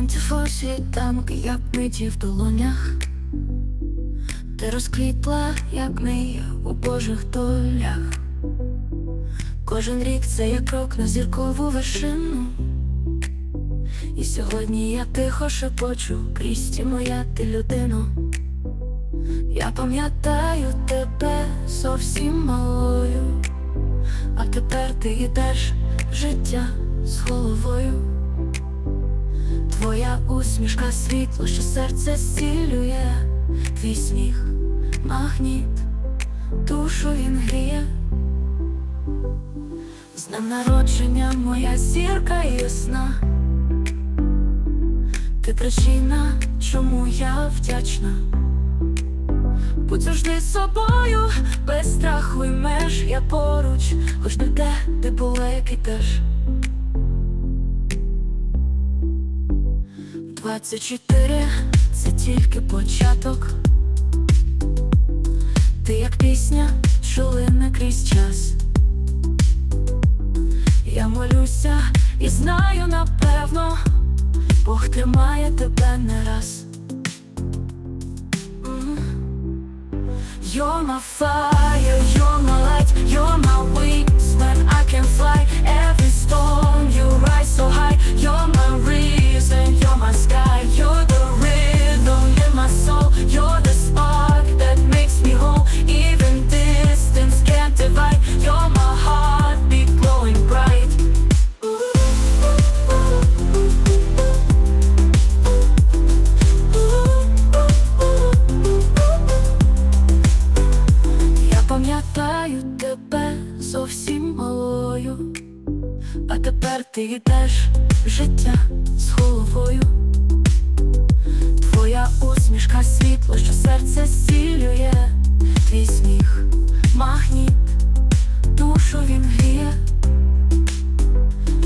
24 світанки, як миті в долонях. Ти розквітла, як мрія у божих долях. Кожен рік це як крок на зіркову вершину. І сьогодні я тихо шепочу, Крісті моя ти людину. Я пам'ятаю тебе зовсім малою, а тепер ти йдеш життя з головою. Твоя усмішка світло, що серце зцілює, твій сміх, магніт, душу він гріє. З днем народження моя зірка ясна. Ти причина, чому я вдячна. Будь завжди собою, без страху і меж я поруч, хоч не де ти була, як ідеш. 24 це тільки початок. Ти як пісня, що лине крізь час. Я молюся і знаю напевно, Бог тримає тебе не раз. You're my fire, малою, а тепер ти йдеш в життя з головою. Твоя усмішка світло, що серце зцілює, твій сміх, магніт, душу він гріє.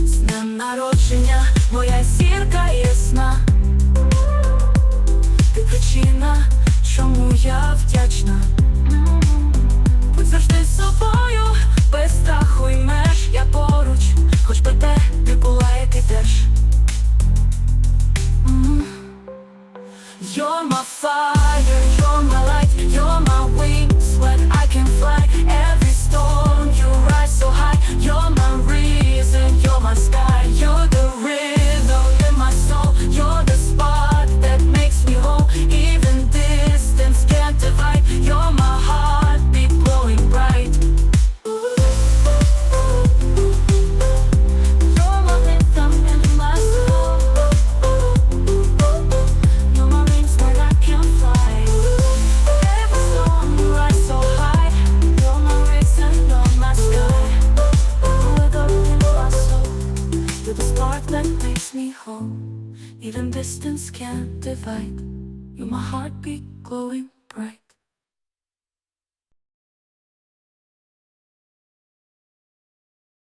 З днем народження моя зірка ясна. Ти причина, чому я вдячна. була, як ідеш. М. You're my fire, you're my light, you're my wings when I can fly. Every storm you rise so high. You're my reason, you're my sky, Spark that makes me whole. Even distance can't divide. You're my heartbeat glowing bright.